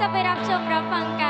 จะไปรับชมรับฟังกัน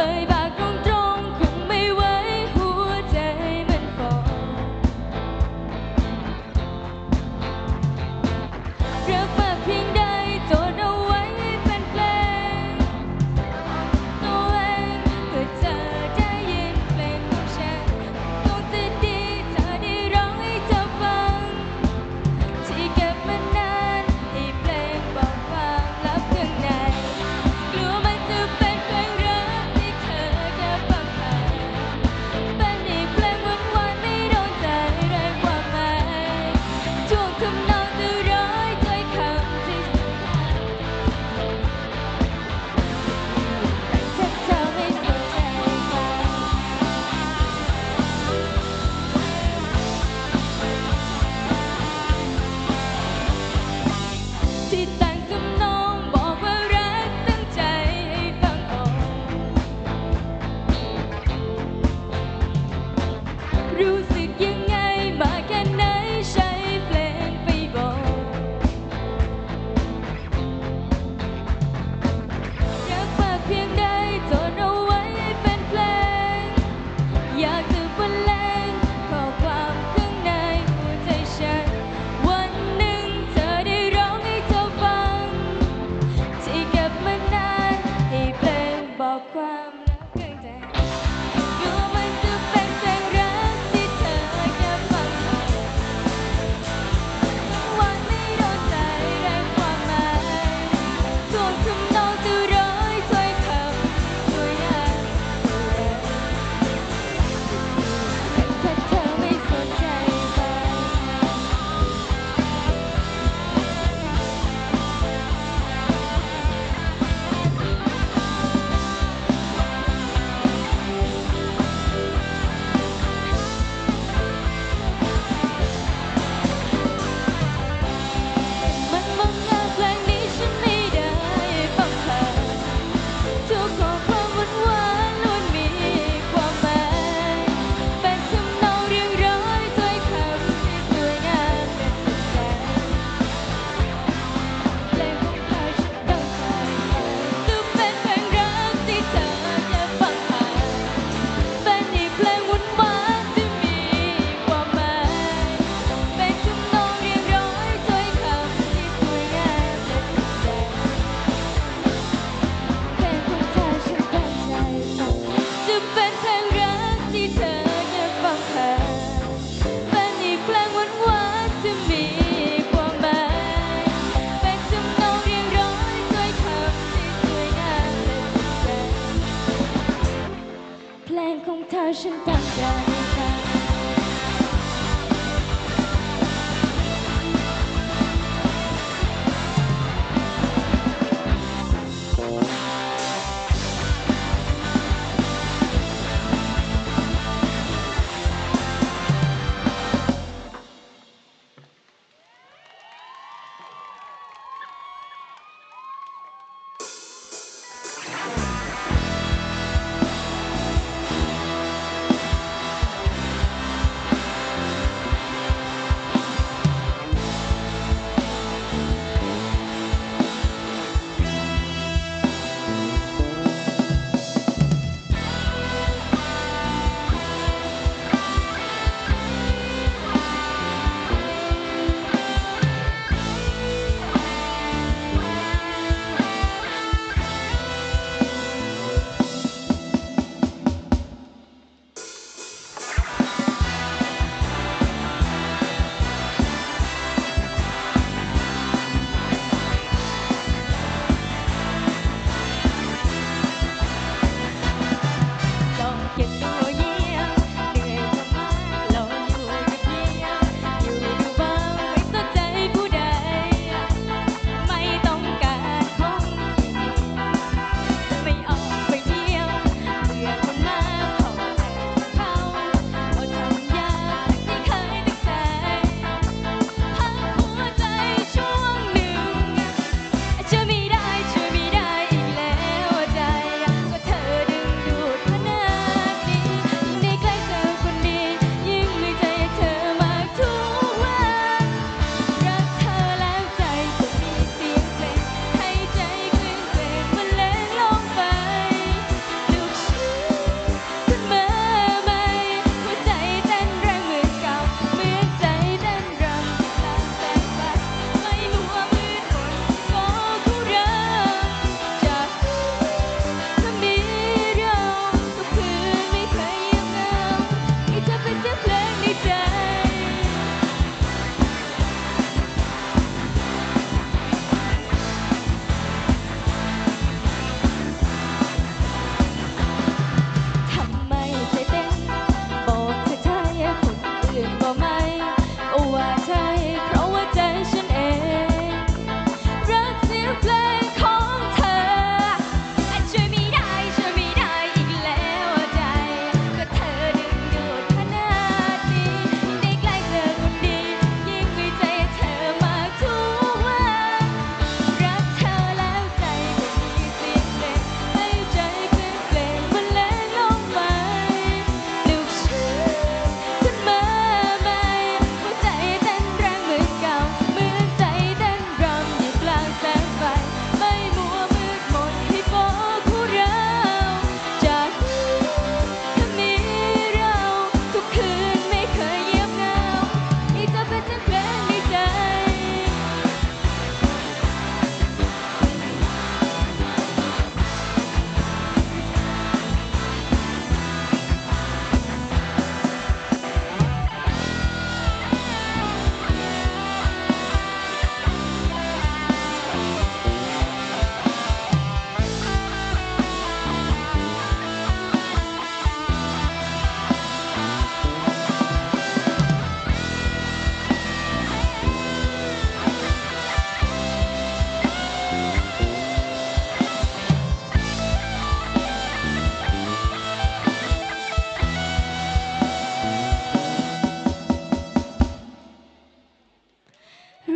Bye. ocean comes down.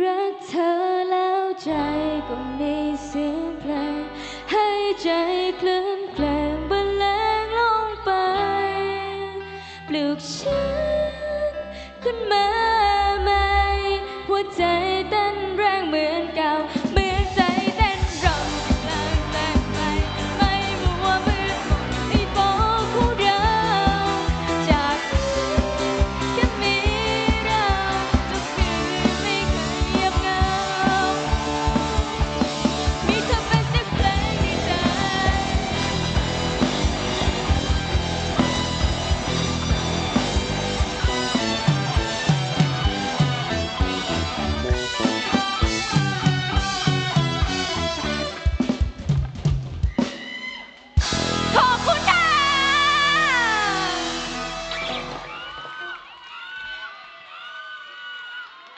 รักเธอแล้วใจก็ไม่เสียงเพลงให้ใจเคลื่อนแกลงบรรเลงลงไป ปลุกฉันขึ้นมาใหม่หัวใจ